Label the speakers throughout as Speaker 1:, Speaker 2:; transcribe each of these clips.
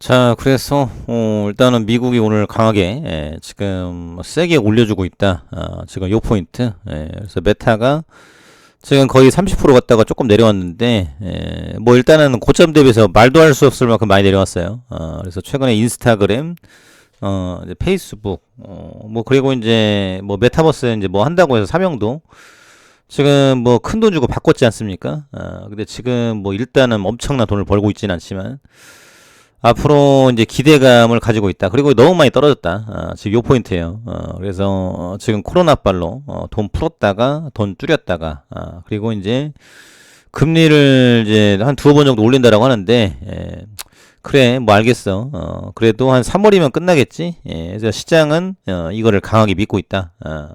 Speaker 1: 자, 그래서 어, 일단은 미국이 오늘 강하게 예, 지금 세게 올려주고 있다. 아, 지금 요 포인트. 예, 그래서 메타가 지금 거의 30% 갔다가 조금 내려왔는데 예, 뭐 일단은 고점 대비해서 말도 할 수 없을 만큼 많이 내려왔어요. 아, 그래서 최근에 인스타그램, 어, 이제 페이스북, 어, 뭐 그리고 이제 뭐 메타버스 이제 뭐 한다고 해서 사명도 지금 뭐 큰 돈 주고 바꿨지 않습니까? 아, 근데 지금 뭐 일단은 엄청난 돈을 벌고 있지는 않지만. 앞으로 이제 기대감을 가지고 있다. 그리고 너무 많이 떨어졌다. 아, 지금 요 포인트예요. 어, 그래서 어, 지금 코로나 빨로 어, 돈 풀었다가 돈 줄였다가 아, 그리고 이제 금리를 이제 한 두어 번 정도 올린다라고 하는데 예, 그래 뭐 알겠어. 어, 그래도 한 3월이면 끝나겠지. 예, 그래서 시장은 어, 이거를 강하게 믿고 있다. 아,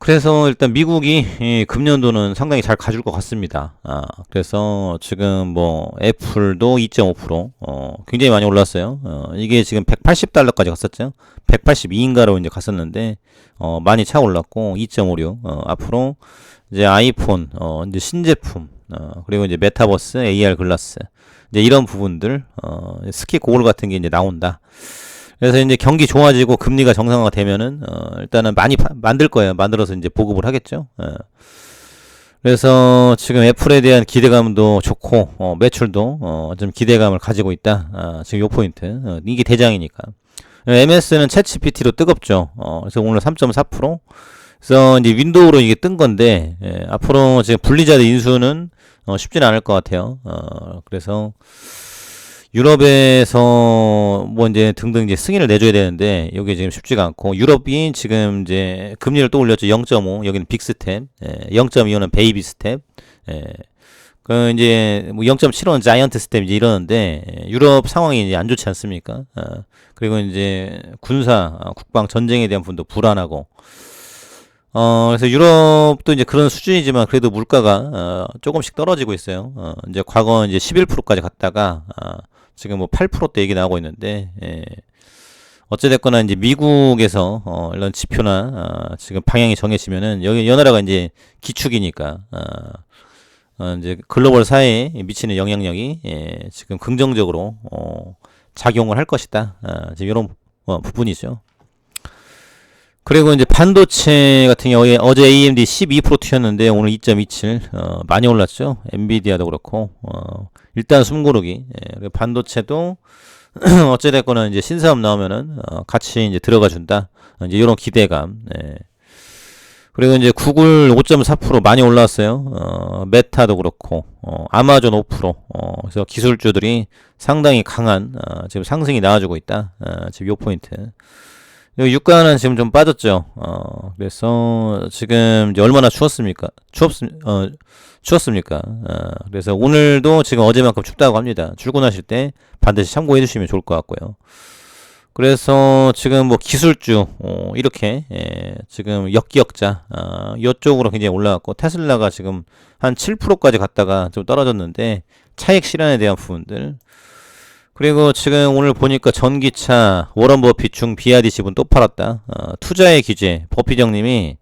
Speaker 1: 그래서 일단 미국이 이 금년도는 상당히 잘 가줄 것 같습니다. 아, 그래서 지금 뭐 애플도 2.5% 어, 굉장히 많이 올랐어요. 어, 이게 지금 180달러까지 갔었죠. 182인가로 이제 갔었는데 어, 많이 차 올랐고 2.56 어, 앞으로 이제 아이폰 어, 이제 신제품 어, 그리고 이제 메타버스, AR 글라스 이제 이런 부분들 어, 스키 고글 같은 게 이제 나온다. 그래서 이제 경기 좋아지고 금리가 정상화가 되면은 어, 일단은 많이 파, 만들 거예요. 만들어서 이제 보급을 하겠죠. 어. 그래서 지금 애플에 대한 기대감도 좋고 어, 매출도 어, 좀 기대감을 가지고 있다. 아, 지금 요 포인트 어, 이게 대장이니까. MS는 챗 GPT로 뜨겁죠. 어, 그래서 오늘 3.4%. 그래서 이제 윈도우로 이게 뜬 건데 예, 앞으로 지금 분리자드 인수는 어, 쉽지는 않을 것 같아요. 어, 그래서 유럽에서 뭐 이제 등등 이제 승인을 내줘야 되는데 여기 지금 쉽지가 않고 유럽이 지금 이제 금리를 또 올렸죠 0.5 여기는 빅 스텝 예, 0.25는 베이비 스텝 예. 그 이제 뭐 0.75는 자이언트 스텝 이제 이러는데 예, 유럽 상황이 이제 안 좋지 않습니까? 어, 그리고 이제 군사 어, 국방 전쟁에 대한 분도 불안하고 어, 그래서 유럽도 이제 그런 수준이지만 그래도 물가가 어, 조금씩 떨어지고 있어요. 어, 이제 과거 이제 11%까지 갔다가 어, 지금 뭐 8%대 얘기 나오고 있는데 예. 어찌됐거나 이제 미국에서 어, 이런 지표나 어, 지금 방향이 정해지면은 여기 연나라가 이제 기축이니까 어, 어, 이제 글로벌 사회에 미치는 영향력이 예, 지금 긍정적으로 어, 작용을 할 것이다. 어, 지금 이런 어, 부분이죠. 그리고 이제 반도체 같은 경우에 어제 AMD 12% 튀었는데 오늘 2.27 어, 많이 올랐죠. 엔비디아도 그렇고 어, 일단 숨고르기. 예, 반도체도 어찌됐거나 이제 신사업 나오면은 어, 같이 이제 들어가 준다. 어, 이제 이런 기대감. 예. 그리고 이제 구글 5.4% 많이 올랐어요. 어, 메타도 그렇고 어, 아마존 5%. 어, 그래서 기술주들이 상당히 강한 어, 지금 상승이 나와주고 있다. 어, 지금 요 포인트. 유가는 지금 좀 빠졌죠. 어, 그래서 지금 얼마나 추웠습니까? 추웠, 어, 추웠습니까? 어, 그래서 오늘도 지금 어제만큼 춥다고 합니다. 출근하실 때 반드시 참고해 주시면 좋을 것 같고요. 그래서 지금 뭐 기술주, 어, 이렇게, 예, 지금 역기역자, 어, 이쪽으로 굉장히 올라갔고, 테슬라가 지금 한 7%까지 갔다가 좀 떨어졌는데, 차익 실현에 대한 부분들, 그리고 지금 오늘 보니까 전기차 워런 버핏 중 비아디 지분 또 팔았다. 어, 투자의 기재 버핏 형님이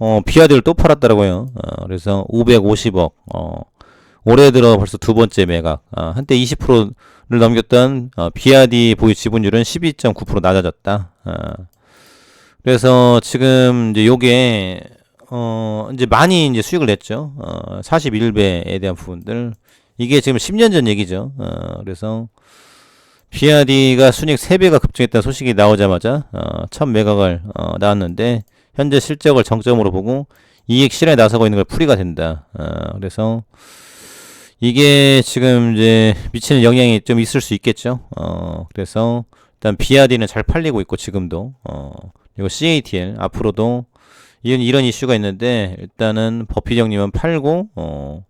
Speaker 1: 어, 비아디를 또 팔았다라고요. 어, 그래서 550억. 어, 올해 들어 벌써 두 번째 매각. 어, 한때 20%를 넘겼던 어, 비아디 보유 지분율은 12.9% 낮아졌다. 어, 그래서 지금 이제 요게 어, 이제 많이 이제 수익을 냈죠. 어, 41배에 대한 부분들. 이게 지금 10년 전 얘기죠. 어, 그래서 BRD가 순익 3배가 급증했다는 소식이 나오자마자 어, 첫 매각을 어, 나왔는데 현재 실적을 정점으로 보고 이익 실현에 나서고 있는 걸 풀이가 된다. 어, 그래서 이게 지금 이제 미치는 영향이 좀 있을 수 있겠죠. 어, 그래서 일단 BRD는 잘 팔리고 있고 지금도 어, 그리고 CATL 앞으로도 이런 이런 이슈가 있는데 일단은 버핏 형님은 팔고 어,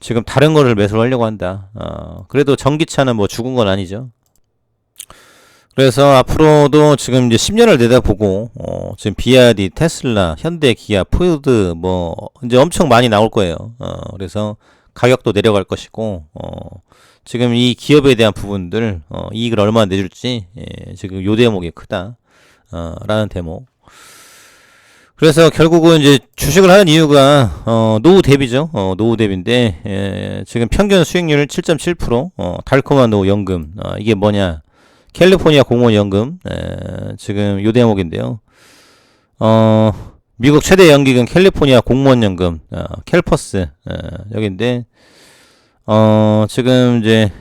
Speaker 1: 지금 다른 거를 매수를 하려고 한다. 어, 그래도 전기차는 뭐 죽은 건 아니죠. 그래서 앞으로도 지금 이제 10년을 내다보고 어, 지금 BRD, 테슬라, 현대, 기아, 포드 뭐 이제 엄청 많이 나올 거예요. 어, 그래서 가격도 내려갈 것이고 어, 지금 이 기업에 대한 부분들 어, 이익을 얼마나 내줄지 예, 지금 요 대목이 크다. 어, 라는 대목. 그래서 결국은 이제 주식을 하는 이유가 어, 노후 대비죠. 어, 노후 대비인데 예, 지금 평균 수익률 7.7%, 어, 달콤한 노후 연금 어, 이게 뭐냐? 캘리포니아 공무원 연금 에, 지금 요 대목인데요. 어, 미국 최대 연기금 캘리포니아 공무원 연금 어, 캘퍼스 어, 여기인데 어, 지금 이제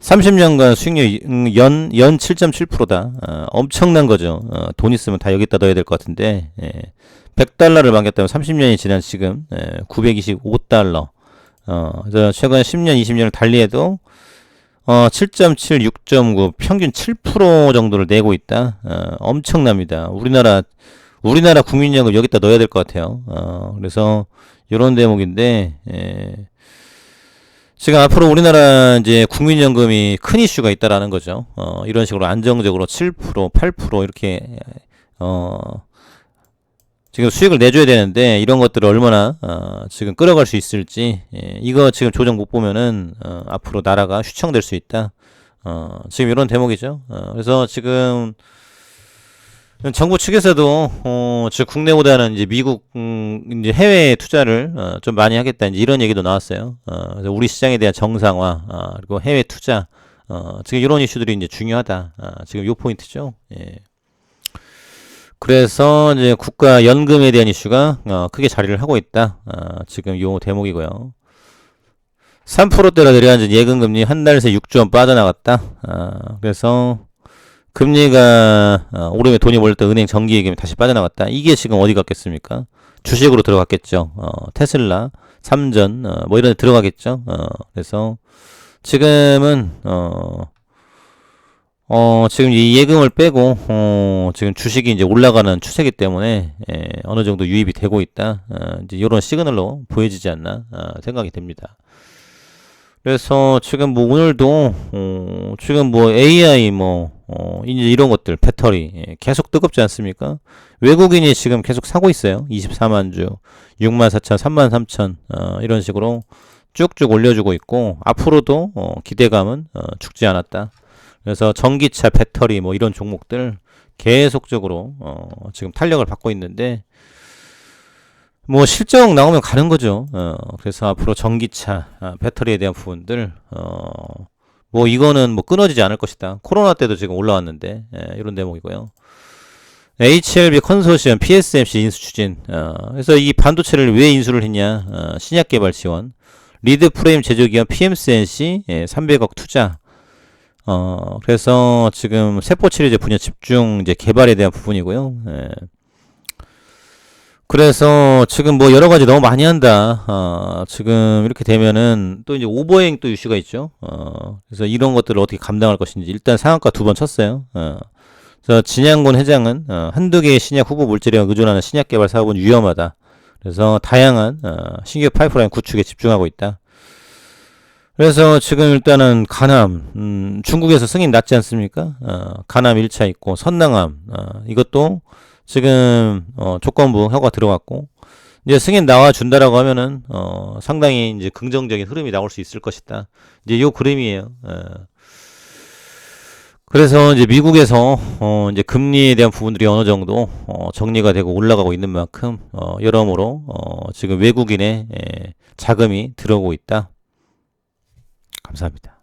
Speaker 1: 30년간 수익률 음, 연, 연 7.7%다. 어, 엄청난 거죠. 어, 돈 있으면 다 여기다 넣어야 될 것 같은데, 예. 100달러를 만겼다면 30년이 지난 지금, 예, 925달러. 어, 최근 10년, 20년을 달리해도, 어, 7.7, 6.9, 평균 7% 정도를 내고 있다. 어, 엄청납니다. 우리나라, 우리나라 국민연금 여기다 넣어야 될 것 같아요. 어, 그래서, 요런 대목인데, 예. 지금 앞으로 우리나라 이제 국민연금이 큰 이슈가 있다라는 거죠. 어, 이런 식으로 안정적으로 7%, 8% 이렇게 어, 지금 수익을 내줘야 되는데 이런 것들을 얼마나 어, 지금 끌어갈 수 있을지 예, 이거 지금 조정 못 보면은 어, 앞으로 나라가 휘청될 수 있다. 어, 지금 이런 대목이죠. 어, 그래서 지금 정부 측에서도 어, 즉 국내보다는 이제 미국 음, 이제 해외 투자를 어, 좀 많이 하겠다 이제 이런 얘기도 나왔어요. 어, 그래서 우리 시장에 대한 정상화 어, 그리고 해외 투자 어, 지금 이런 이슈들이 이제 중요하다. 어, 지금 요 포인트죠. 예. 그래서 이제 국가 연금에 대한 이슈가 어, 크게 자리를 하고 있다. 어, 지금 요 대목이고요. 3%대로 내려앉은 예금금리 한 달 새 6조 원 빠져나갔다. 어, 그래서 금리가 어, 오름에 돈이 몰렸던 은행 정기 예금이 다시 빠져나갔다. 이게 지금 어디 갔겠습니까? 주식으로 들어갔겠죠. 어, 테슬라, 삼전, 어, 뭐 이런 데 들어가겠죠. 어, 그래서 지금은 어, 어, 지금 이 예금을 빼고 어, 지금 주식이 이제 올라가는 추세기 때문에 예, 어느 정도 유입이 되고 있다. 어, 이제 이런 시그널로 보여지지 않나 어, 생각이 됩니다. 그래서 지금 뭐 오늘도 어, 지금 뭐 AI 뭐 어, 이제 이런 것들 배터리 예, 계속 뜨겁지 않습니까? 외국인이 지금 계속 사고 있어요. 24만 주, 6만 4천, 3만 3천 어, 이런 식으로 쭉쭉 올려주고 있고 앞으로도 어, 기대감은 어, 죽지 않았다. 그래서 전기차, 배터리 뭐 이런 종목들 계속적으로 어, 지금 탄력을 받고 있는데 뭐 실적 나오면 가는 거죠. 어, 그래서 앞으로 전기차, 아, 배터리에 대한 부분들 어, 뭐 이거는 뭐 끊어지지 않을 것이다. 코로나 때도 지금 올라왔는데 예, 이런 대목이고요. HLB 컨소시엄 PSMC 인수 추진. 어, 그래서 이 반도체를 왜 인수를 했냐? 어, 신약 개발 지원. 리드 프레임 제조 기업 PMCNC 예, 300억 투자. 어, 그래서 지금 세포 치료제 분야 집중 이제 개발에 대한 부분이고요. 예. 그래서 지금 뭐 여러 가지 너무 많이 한다. 어, 지금 이렇게 되면은 또 이제 오버행 또 이슈가 있죠. 어, 그래서 이런 것들을 어떻게 감당할 것인지 일단 상한가 두 번 쳤어요. 어, 그래서 진양곤 회장은 어, 한두 개의 신약 후보 물질에 의존하는 신약 개발 사업은 위험하다. 그래서 다양한 어, 신규 파이프라인 구축에 집중하고 있다. 그래서 지금 일단은 가남, 음, 중국에서 승인 났지 않습니까? 어, 가남 1차 있고 선낭암, 어, 이것도 지금 어, 조건부 허가 들어갔고 이제 승인 나와 준다라고 하면은 어, 상당히 이제 긍정적인 흐름이 나올 수 있을 것이다. 이제 요 그림이에요. 예. 그래서 이제 미국에서 어, 이제 금리에 대한 부분들이 어느 정도 어, 정리가 되고 올라가고 있는 만큼 어, 여러모로 어, 지금 외국인의 예, 자금이 들어오고 있다. 감사합니다.